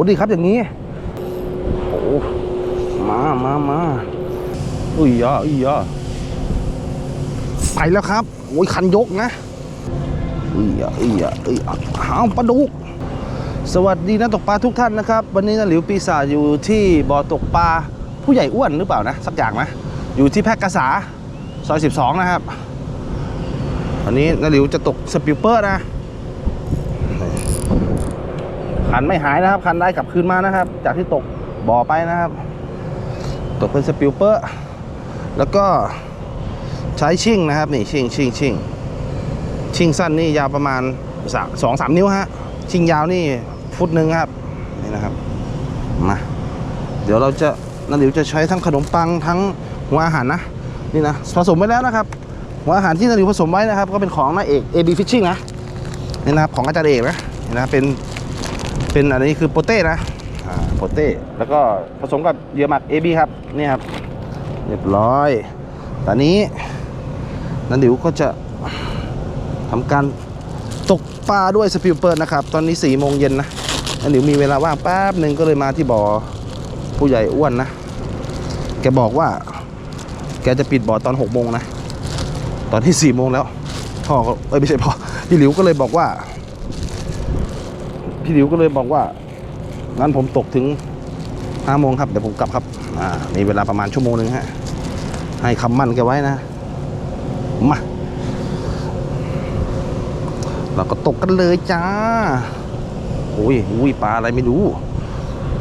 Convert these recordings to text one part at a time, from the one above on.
ดดิครับอย่างนี้ โอ้มามามาอุ้ยอะอุ้ยอะไปแล้วครับ โอ้ยคันยกนะอุ้ยอะอุ้ยอะอุ้ยอะหาปลาดุกสวัสดีนักตกปลาทุกท่านนะครับ วันนี้นะหลิวปีศาจอยู่ที่บ่อตกปลาผู้ใหญ่อ้วนหรือเปล่านะ สักอย่างนะอยู่ที่แพร่กษาซอย 12 นะครับวันนี้นะหลิวจะตกสปิลเปอร์นะ คันไม่หายนะครับ คันได้กลับคืนมานะครับ จากที่ตกบ่อไปนะครับ ตกเป็นสปิลเปอร์ แล้วก็ใช้ชิ่งนะครับนี่ชิ่งชิ่งชิ่งชิ่งสั้นนี่ยาวประมาณสามสองสามนิ้วฮะชิ่งยาวนี่ฟุตหนึ่งครับนี่นะครับมาเดี๋ยวเราจะนันหลิวจะใช้ทั้งขนมปังทั้งหัวอาหารนะนี่นะผสมไว้แล้วนะครับหัวอาหารที่นันหลิวผสมไว้นะครับ ก็เป็นของนายเอก AB Fishing นะนี่นะครับของอาจารย์เอกนะนี่นะเป็น เป็นอันนี้คือโปเต้นะโปเต้แล้วก็ผสมกับเยื่อหมัก AB ครับนี่ครับเรียบร้อย ตอนนี้นันดิวก็จะทำการตกปลาด้วยสปิลเปิร์นะครับ ตอนนี้4ี่โมงเย็นนะนันดิวมีเวลาว่างแป๊บหนึ่งก็เลยมาที่บ่อผู้ใหญ่อ้วนนะ แกบอกว่า แกจะปิดบ่อตอน6กโมงนะ ตอนที่4ี่โมงแล้วพ่อเอ้ยไม่ใช่พ่อพี่หลิวก็เลยบอกว่า พี่หลิวก็เลยบอกว่างั้นผมตกถึงห้าโมงครับเดี๋ยวผมกลับครับ อ่ามีเวลาประมาณชั่วโมงหนึ่งฮะให้คำมั่นแกไว้นะ มาเราก็ตกกันเลยจ้าโอ้ยอุ้ยปลาอะไรไม่รู้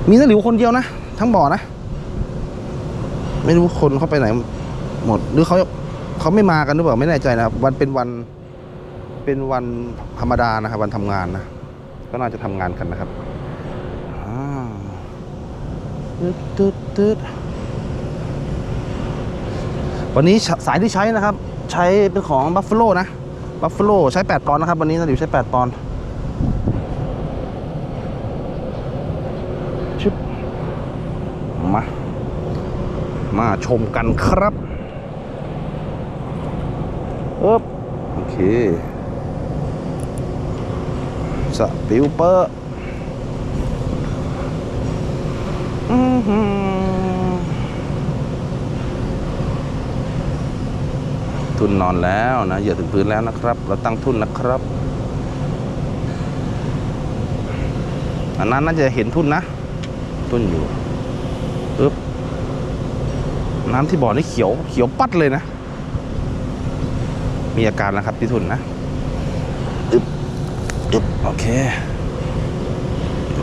มีนักหลิวคนเดียวนะ ทั้งบ่อนะ ไม่รู้คนเขาไปไหน หมด หรือเขาเขาไม่มากันหรือเปล่าไม่แน่ใจนะ วันเป็นวันเป็นวันธรรมดานะครับวันทำงานนะ ก็น่าจะทำงานกันนะครับตึ๊ดตึ๊ดตึ๊ดวันนี้สายที่ใช้นะครับ ใช้เป็นของบัฟฟ a โลนะบัฟฟ a โลใช้ 8 ปอนด์นะครับ วันนี้นะดิวใช้ 8 ปอนด์ชึบมา มาชมกันครับเอ๊บโอเค สปิลเปอร์ทุนนอนแล้วนะเหยื่อถึงพื้นแล้วนะครับ เราตั้งทุนนะครับ อันนั้นน่าจะเห็นทุนนะ ทุนอยู่ปึ๊บน้ำที่บ่อนี่เขียวเขียวปัดเลยนะ มีอาการนะครับที่ทุนนะ บโอเค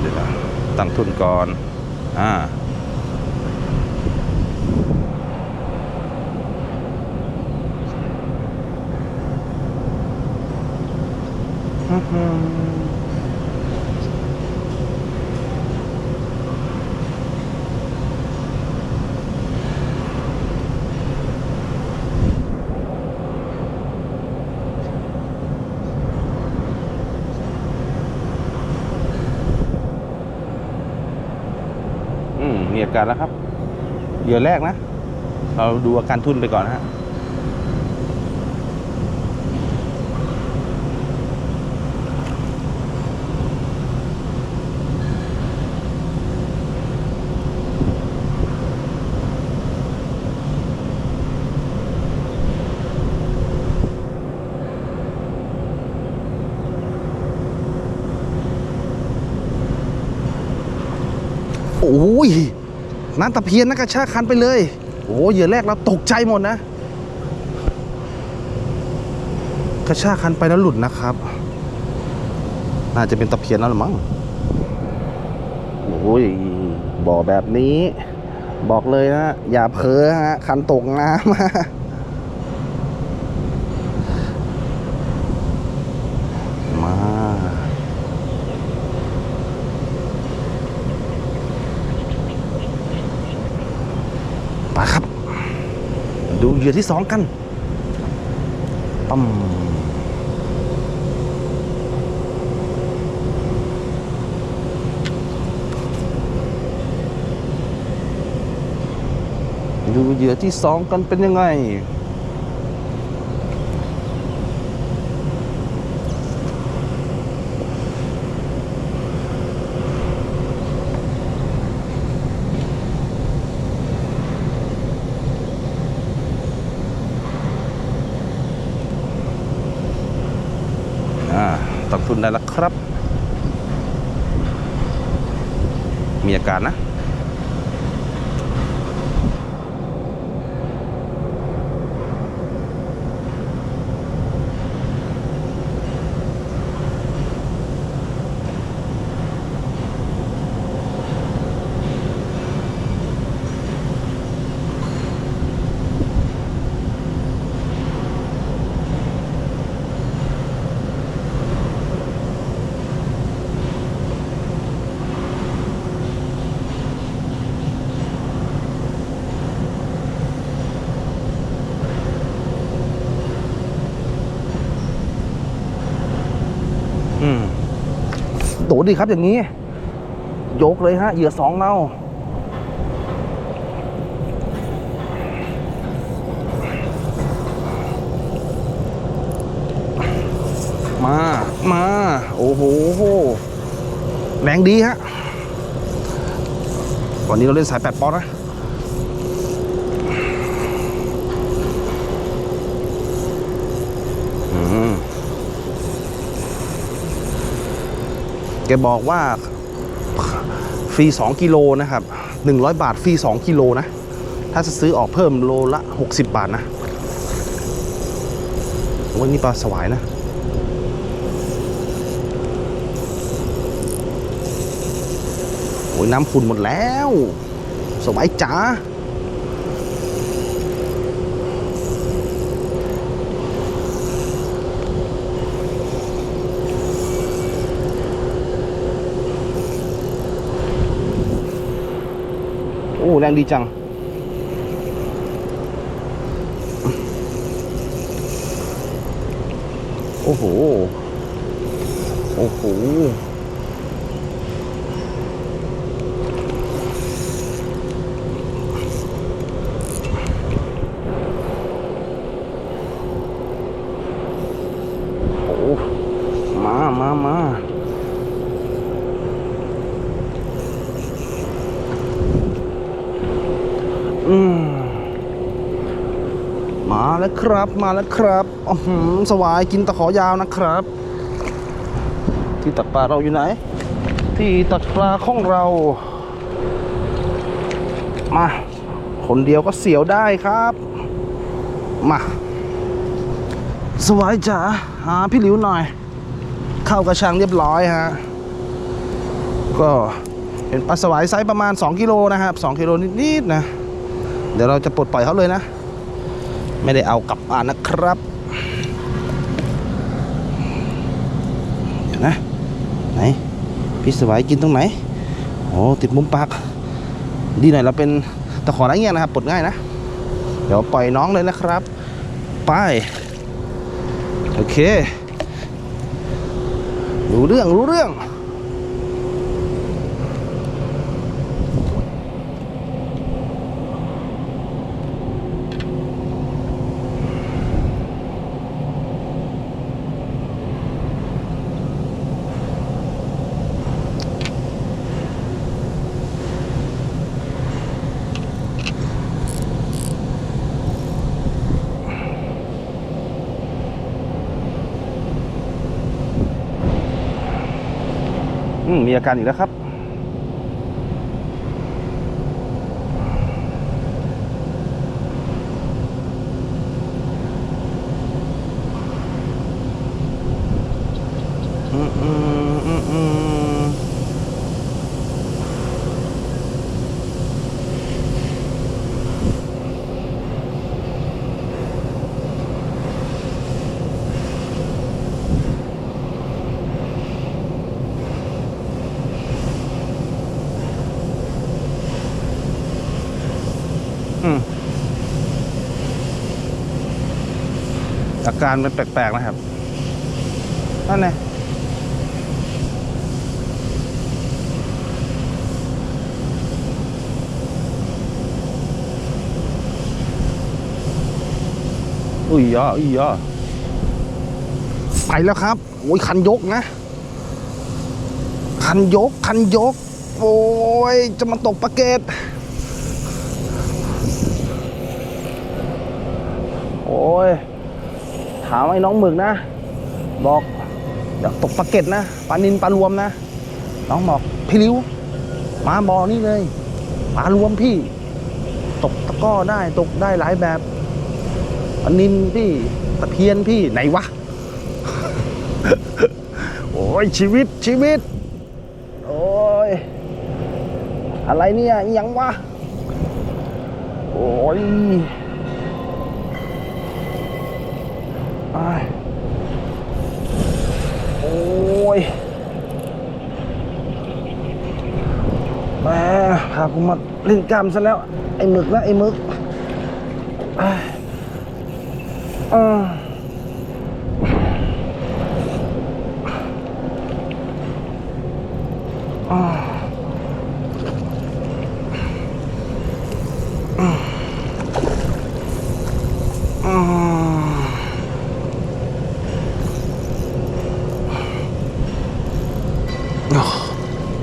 เดี๋ยวตั้งทุนก่อน อ่าอืม มีอาการแล้วครับเหยื่อแรกนะ เราดูอาการทุนไปก่อนนะฮะโอ้ย น้ำตะเพียนนะกระชากคันไปเลยโอ้เหยื่อแรกเราตกใจหมดนะ กระชากคันไปแล้วหลุดนะครับ น่าจะเป็นตะเพียนแล้วหรือมั้งโอ้ยบ่อแบบนี้ บอกเลยนะ อย่าเพ้อฮะคันตกน้ำ มา ไปครับ ดู เหยื่อที่สองกันปั๊มดูเหยื่อที่สองกันเป็นยังไง ได้แล้วครับ มีอาการนะ โดดดีครับอย่างนี้ ยกเลยฮะ เหยื่อสองเนามา มา โอ้โหแรงดีฮะ วันนี้เราเล่นสายแปดปอนนะอืม แก บอกว่าฟรี 2 กิโลนะครับ 100 บาทฟรี 2 กิโลนะ ถ้าจะซื้อออกเพิ่มโลละ 60 บาทนะวันนี้ปลาสวายนะ โอ้ยน้ำขุ่นหมดแล้วสวายจ๋า โอ้แรงดีจัง โอ้โห โอ้โห โอ้ มา มา มา อืม มา แล้วครับ มาแล้วครับอื้อหือสวายกินตะขอยาวนะครับ ที่ตักปลาเราอยู่ไหน ที่ตักปลาของเรา มา คนเดียวก็เสียวได้ครับ มา สวายจ๋าหาพี่หลิวหน่อย เข้ากระชังเรียบร้อยฮะ ก็เป็นปลาสวายไซส์ประมาณ 2 กิโลนะครับ 2 กิโลนิดๆนะ เดี๋ยวเราจะปลดปล่อยเขาเลยนะ ไม่ได้เอากลับบ้านนะครับเดี๋ยวนะไหนพี่สวายกินตรงไหนโอ้ติดมุมปากดีหน่อยเราเป็นตะขอไรเงี้ยนะครับปลดง่ายนะ เดี๋ยวปล่อยน้องเลยนะครับ ไปโอเค รู้เรื่องรู้เรื่อง มีอาการอีกแล้วครับ อาการมันแปลกๆนะครับ นั่นไงอุ้ยยออุ้ยยอไปแล้วครับ โอ้ยคันยกนะ คันยก คันยก โอ้ย จะมาตกปลาเกต โอ้ย ถามไอ้น้องหมึกนะ บอกอยากตกปลาเก็ดนะปลานินปลารวมนะ น้องบอกพี่ริ้วมาบอนี่เลยปลารวมพี่ ตกตะก้อได้ตกได้หลายแบบปลานินพี่ตะเพียนพี่ไหนวะโอ้ยชีวิตชีวิต โอ้ยอะไรเนี่ยยังวะโอ้ยอ้ายโอ้ยแหมพา กูมาเล่นกล้ามซะแล้ว ไอ้หมึกนะไอ้หมึกอ่า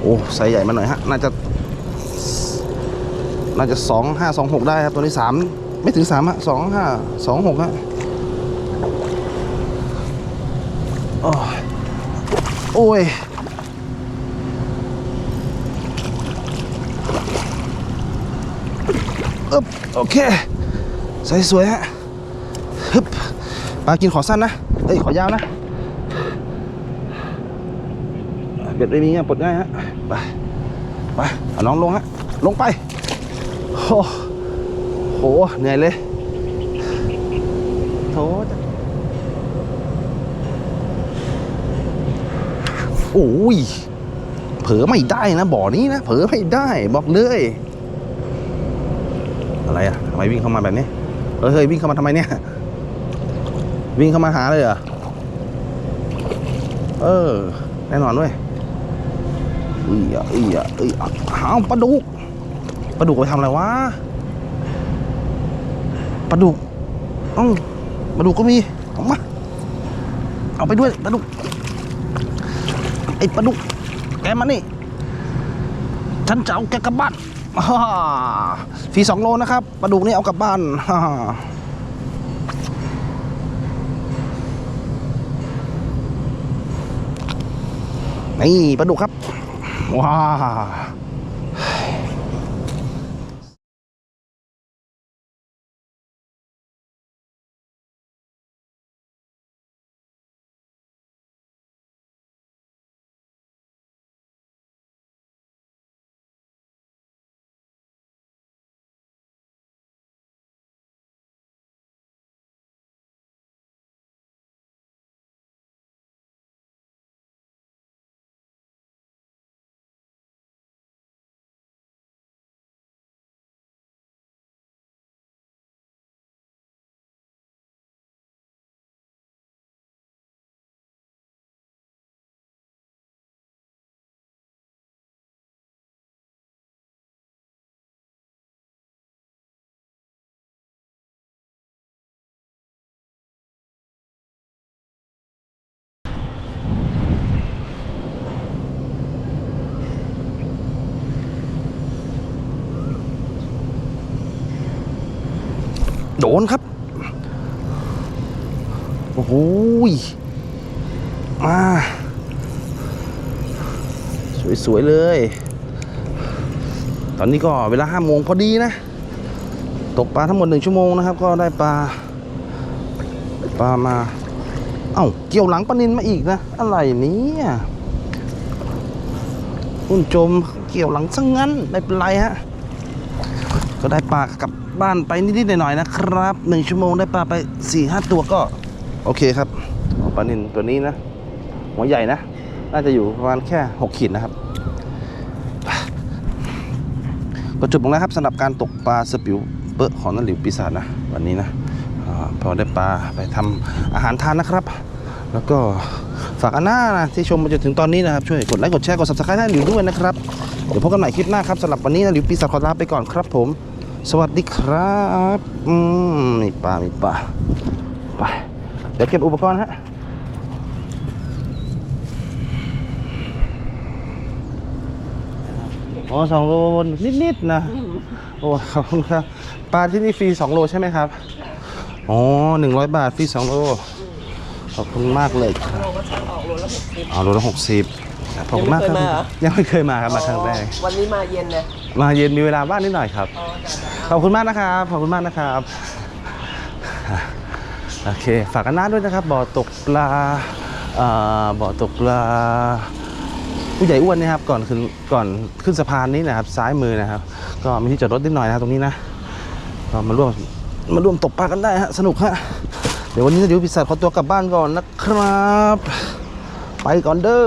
โอ้ไซส์ใหญ่มาหน่อยฮะ น่าจะ น่าจะสองห้าสองหกได้ครับ ตัวนี้สามไม่ถึงสามฮะสองห้าสองหกฮะโอ้ยโอ้ยฮึบโอเคใส่สวยฮะฮึบปลากินขอสั้นนะ เอ้ย ขอยาวนะ เบ็ดไม่มีอะปลดง่ายฮะ ไป ไปเอาน้องลงฮะ ลงไป โอ้โห เหนื่อยเลยโถจะโอ้ย เผลอไม่ได้นะ บ่อนี้นะ เผลอไม่ได้ บอกเลย อะไรอะทำไมวิ่งเข้ามาแบบนี้ เฮ้ยวิ่งเข้ามาทำไมเนี่ย วิ่งเข้ามาหาเลยเหรอ เออ แน่นอนเว้ยอีอะอีอะอีอะหาปลาดุก ปลาดุกไปทำอะไรวะปลาดุกอือปลาดุกก็มีเอามาเอาไปด้วยปลาดุกไอ้ปลาดุกแกมานี่ฉันจะเอาแกกลับบ้านอ่าฟีสองโลนะครับปลาดุกนี่เอากลับบ้านฮ่านี่ปลาดุกครับว้า โดนครับ โอ้โหมา สวย ๆ เลย ตอนนี้ก็เวลาห้าโมงพอดีนะ ตกปลาทั้งหมดหนึ่งชั่วโมงนะครับ ก็ได้ปลา ปลามา เอ้า เกี่ยวหลังปลานินมาอีกนะ อะไรเนี้คุณโจมเกี่ยวหลังซะงงั้น ไม่เป็นไรฮะ ก็ได้ปลากลับ บ้านไปนิดๆหน่อยๆนะครับหนึ่งชั่วโมงได้ปลาไปสี่ห้าตัวก็ โอเคครับปลานินตัวนี้นะ หัวใหญ่นะ น่าจะอยู่ประมาณแค่หกขีดนะครับก็จบลงแล้วครับสำหรับการตกปลาสปิวเปอร์ของนันหลิวปีศาจนะ วันนี้นะอพอได้ปลาไปทำอาหารทานนะครับ แล้วก็ฝากอันหน้านะที่ชมมาจนถึงตอนนี้นะครับ ช่วยกดไลค์กดแชร์กด subscribe ให้หลิวด้วยนะครับ เดี๋ยวพบกันใหม่คลิปหน้าครับสำหรับวันนี้นะหลิวปีศาจขอลาไปก่อนครับผม สวัสดีครับอืมมีปลา มีปลา ไป เดี๋ยวเก็บอุปกรณ์ฮะอ๋อสองโลนิดๆนะ โอ้ขอบคุณครับ ปลาที่นี่ฟรีสองโลใช่ไหมครับ อ๋อหนึ่งร้อยบาทฟรีสองโล ขอบคุณมากเลยครับโลก็ช่าโลละหกสิบ เอาโลละหกสิบขอบคุณมากครับยังไม่เคยมาเหรอยังไม่เคยมาครับมาครั้งแรก วันนี้มาเย็นเนี่ยมาเย็นมีเวลาว่างนิดหน่อยครับอ๋อจ้ะจ้ะขอบคุณมากนะครับ ขอบคุณมากนะครับ โอเค ฝากกันน้าด้วยนะครับ บ่อตกปลาเอ่อบ่อตกปลาผู้ใหญ่อ้วนนะครับ ก่อนขึ้น ก่อนขึ้นสะพานนี้นะครับ ซ้ายมือนะครับ ก็มีที่จอดรถนิดหน่อยนะครับตรงนี้นะ ก็มาร่วม มาร่วมตกปลากันได้ฮะ สนุกฮะ เดี๋ยววันนี้เดี๋ยวพิศาจขอตัวกลับบ้านก่อนนะครับ ไปก่อนเด้อ